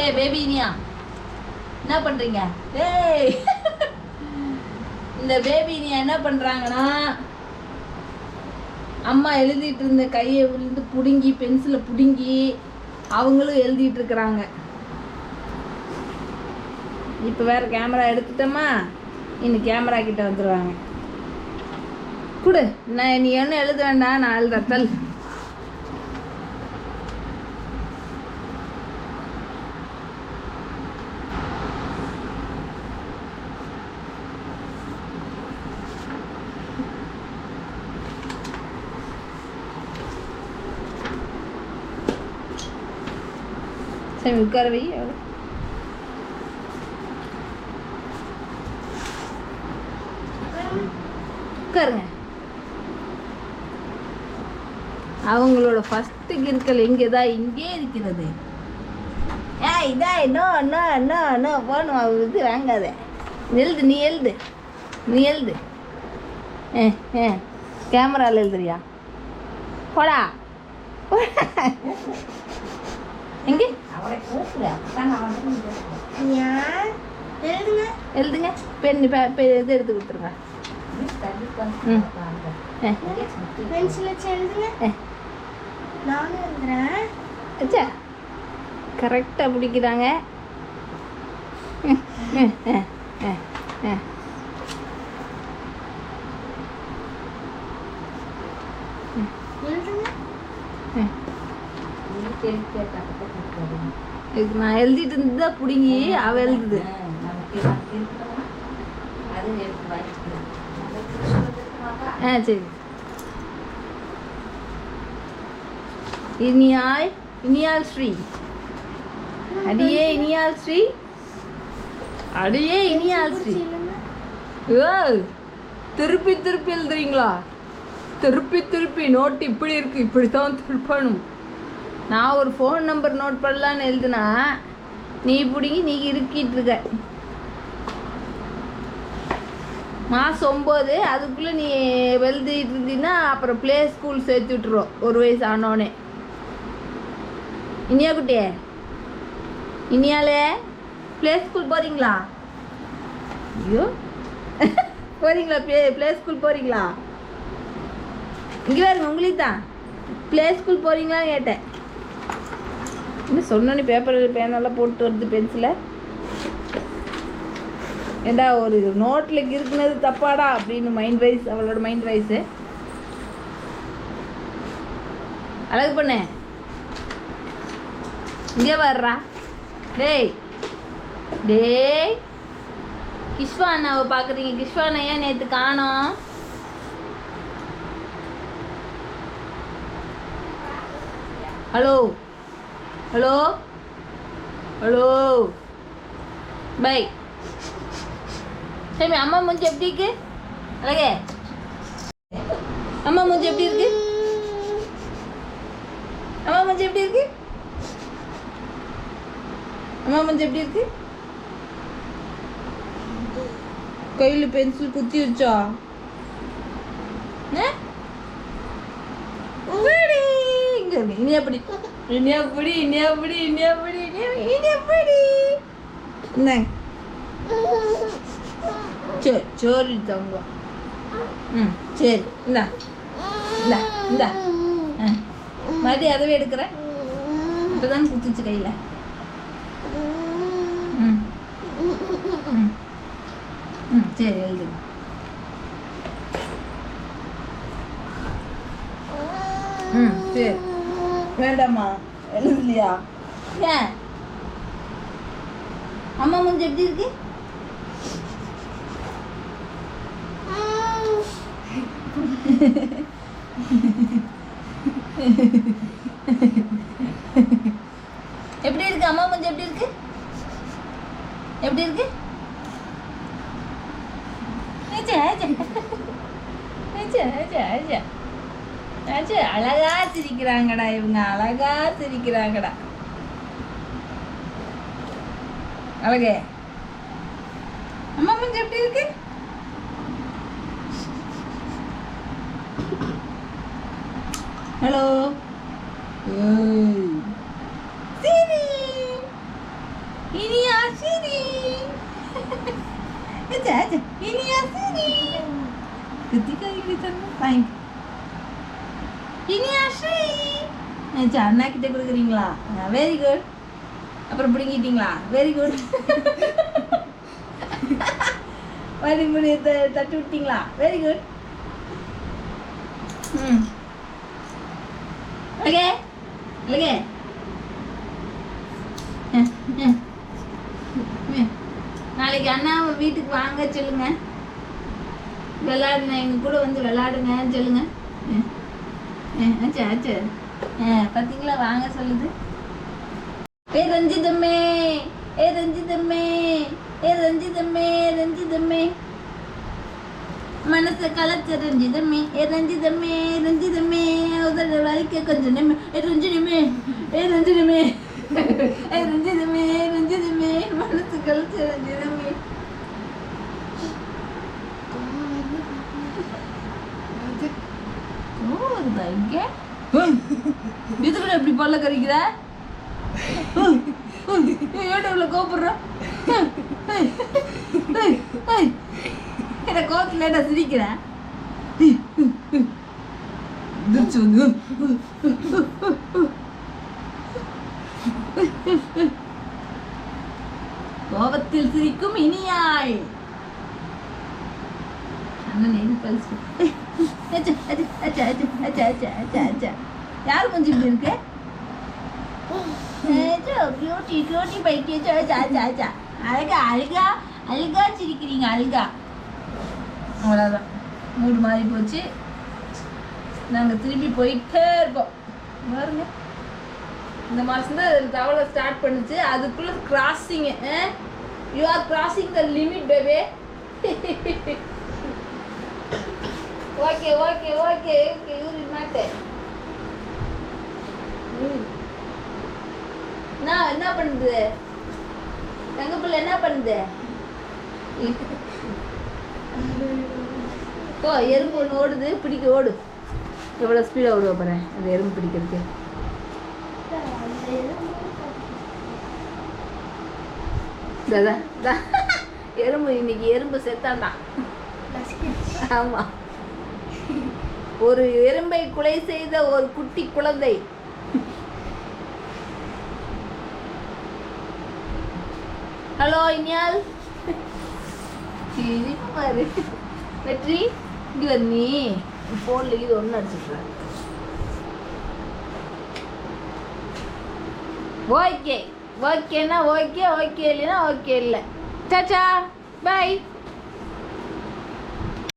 ஏய் பேபி இனியா. என்ன பண்ணுறீங்க ஏய். இந்த பேபி இனியா என்ன பண்ணுறாங்கன்னா அம்மா எழுதிட்டு இருந்த கையை விழுந்து பிடுங்கி பென்சிலை பிடுங்கி அவங்களும் எழுதிட்டு இருக்கிறாங்க. இப்போ வேற கேமரா எடுத்துட்டோமா? இன்னும் கேமரா கிட்ட வந்துடுவாங்க கொடு நான் நீ ஒன்றும் எழுத வேண்டாம் நான் எழுதத்தல் சரி உட்கார வை உட்காருங்க. அவங்களோட ஃபஸ்ட்டு கிருக்கல் எங்கே தான் இங்கே இருக்கிறது. ஏ இதா நோ நோ நோ நோ போகணும் இது வாங்காத. எழுது நீ எழுது. நீ எழுது. ஏ ஏ கேமராவில் எழுதுறியா? போடா. எங்கே? எழுதுங்க. எழுதுங்க. பென் பெ இது எடுத்து கொடுத்துருங்க. ம். ஏ பென்சில் வச்சு எழுதுங்க ஏ நானும் எழுதுறேன் அச்சா கரெக்டாக பிடிக்கிறாங்க ம், ம், ம், ம், ம். எழுதுங்க ம். இதுக்கு நான் எழுதிட்டு இருந்ததா பிடுங்கி அவ எழுதுது. ஆ சரி. இனியாய் இனியால் ஸ்ரீ. அடியே இனியால் ஸ்ரீ. அடியே இனியால் ஸ்ரீ. ஏய் திருப்பி திருப்பி எழுதுறீங்களா? திருப்பி திருப்பி நோட் இப்படி இருக்கு இப்படி தான் திருப்பணும். நான் ஒரு ஃபோன் நம்பர் நோட் பண்ணலான்னு எழுதுனா நீ பிடிங்கி நீ இருக்கிட்டு இருக்க. மாதம் ஒம்பது அதுக்குள்ளே நீ எழுதிட்டு இருந்தீங்கன்னா அப்புறம் ப்ளே ஸ்கூல் சேர்த்து விட்டுருவோம் ஒரு வயசு ஆனோடனே இனியா குட்டியே? இனியாலே ப்ளே ஸ்கூல் போகிறீங்களா ஐயோ. போகிறீங்களா ப்ளே ப்ளே ஸ்கூல் போகிறீங்களா இங்கே பாருங்க உங்களுக்கு தான். ப்ளே ஸ்கூல் போகிறீங்களான்னு கேட்டேன். இன்னும் சொன்னோன்னே பேப்பர் பேனெல்லாம் போட்டு வருது பென்சிலை ஏண்டா ஒரு நோட்டில் இருக்குனது தப்பாடா அப்படின்னு மைண்ட் வைஸ் அவளோட மைண்ட் வைஸு அழகு பண்ணு. இங்கே வர்றா. டேய். டேய். கிஷ்வா அண்ணாவை பார்க்குறீங்க. கிஷ்வா அண்ணா ஏன் நேற்று காணோம்? ஹலோ. ஹலோ? ஹலோ? பை. சரி அம்மா மூஞ்சி எப்படி இருக்கு? அழகே. அம்மா மூஞ்சி எப்படி இருக்கு? அம்மா மூஞ்சி எப்படி இருக்கு? அம்மா மூஞ்சி எப்படி இருக்கு? கையில் பென்சில் குத்தி வச்சா? ஆ? இங்க இருக்கு. இனி எப்படி இனி எப்படி இனி எப்படி இனி எப்படி இனி- இனி என்ன சரி சோறு தங்கம் ம் சரி இந்தா இந்தா இந்தா மறுபடியும் அதவே எடுக்கிறேன் இப்போ தான் குத்துச்சு கையில் ம் ம் ம் சரி எழுதுங்க ம் சரி வேண்டாம்மா. எழுதலையா ஏன்? அம்மா மூஞ்சி எப்படி இருக்கு? எப்படி இருக்கு? அம்மா மூஞ்சி எப்படி இருக்கு? எப்படி இருக்கு? ஏச்சே ஏச்சே. ஏச்சே ஏச்சே ஏச்சே. அழகா சிரிக்கிறாங்கடா இவங்க அழகா சிரிக்கிறாங்கடா. அழகே. அம்மா மூஞ்சி எப்படி இருக்கு? ஹலோ. சரி. இனியா சரி. இனியா சரி. கிருத்திகா இப்படி தரணும் இனியா சரி அண்ணா கிட்ட கொடுக்குறீங்களா? வெரி குட் அப்புறம் பிடிங்கிட்டீங்களா? வெரி குட் மறுபடி முடி தட்டு விட்டீங்களா? Very good hmm. Okay okay நாளைக்கு அண்ணாவை வீட்டுக்கு வாங்க சொல்லுங்க. விளாடுங்க எங்க கூட வந்து விளாடுங்க சொல்லுங்க. ம், ஆச்சா பார்த்தீங்களா வாங்க சொல்லுது. ஏ ரஞ்சிதம்மே ஏ ரஞ்சிதம்மே ஏ ரஞ்சிதம்மே ரஞ்சிதம்மே. மனசை கலச்ச ரஞ்சிதம்மே. ஏ ரஞ்சிதம்மே ரஞ்சிதம்மே. உதட வலிக்க கொஞ்சம் நிம்ம ஏ ரஞ்சிதமே ஏ ரஞ்சிதமே ஏ ரஞ்சிதமே ரஞ்சிதமே மனசு கலச்ச ரஞ்சிதமே ஓ வருதா இங்கே இதுக்குள்ள எப்படி பல்ல கறிக்கிற ஏன் இவ்வளோ கோபப்படுற என்ன கோபத்தில் லேட்டா சிரிக்கிறேன் எந்திரிச்சு வந்து கோபத்தில் சிரிக்கும் இனியாய் அண்ணன் எது பல்ஸ் அச்சா அச்சா அச்சா அச்சா அச்சா அச்சா அச்சா யார் கொஞ்சம் இப்படி இருக்கு? பியூட்டி பியூட்டி பைக்கிய அச்சா அச்சா அச்சா அழகா அழகா அழகா சிரிக்கிறீங்க அழகா. அவ்வளோதான் மூடு மாறி போச்சு. நாங்கள் திருப்பி போயிட்டே இருக்கோம். பாருங்க. இந்த மாதம் தான் தவளை ஸ்டார்ட் பண்ணுச்சு. அதுக்குள்ளே crossing you are crossing the limit baby okay okay okay okay யூரி மாட்டேன் நான் என்ன பண்ணுது? தங்க பிள்ளை என்ன பண்ணுது? ஓ எறும்பு ஒன்று ஓடுது பிடிக்க ஓடு. எவ்வளோ ஸ்பீடாக ஓடுவ போகிறேன் அந்த எறும்பு பிடிக்கிறதுக்கு. எறும்பு இன்னைக்கு எறும்பு தான் ஆமாம் ஒரு எறும்பை கொலை செய்த ஒரு குட்டி குழந்தை. ஹலோ இனியால். பாரு. வெற்றி இங்க வந்து நீ. ஃபோனில் இது ஒன்று அடிச்சுட்றேன் ஓகே ஓகேன்னா ஓகே ஓகே இல்லைன்னா ஓகே இல்லை. சாச்சா பாய்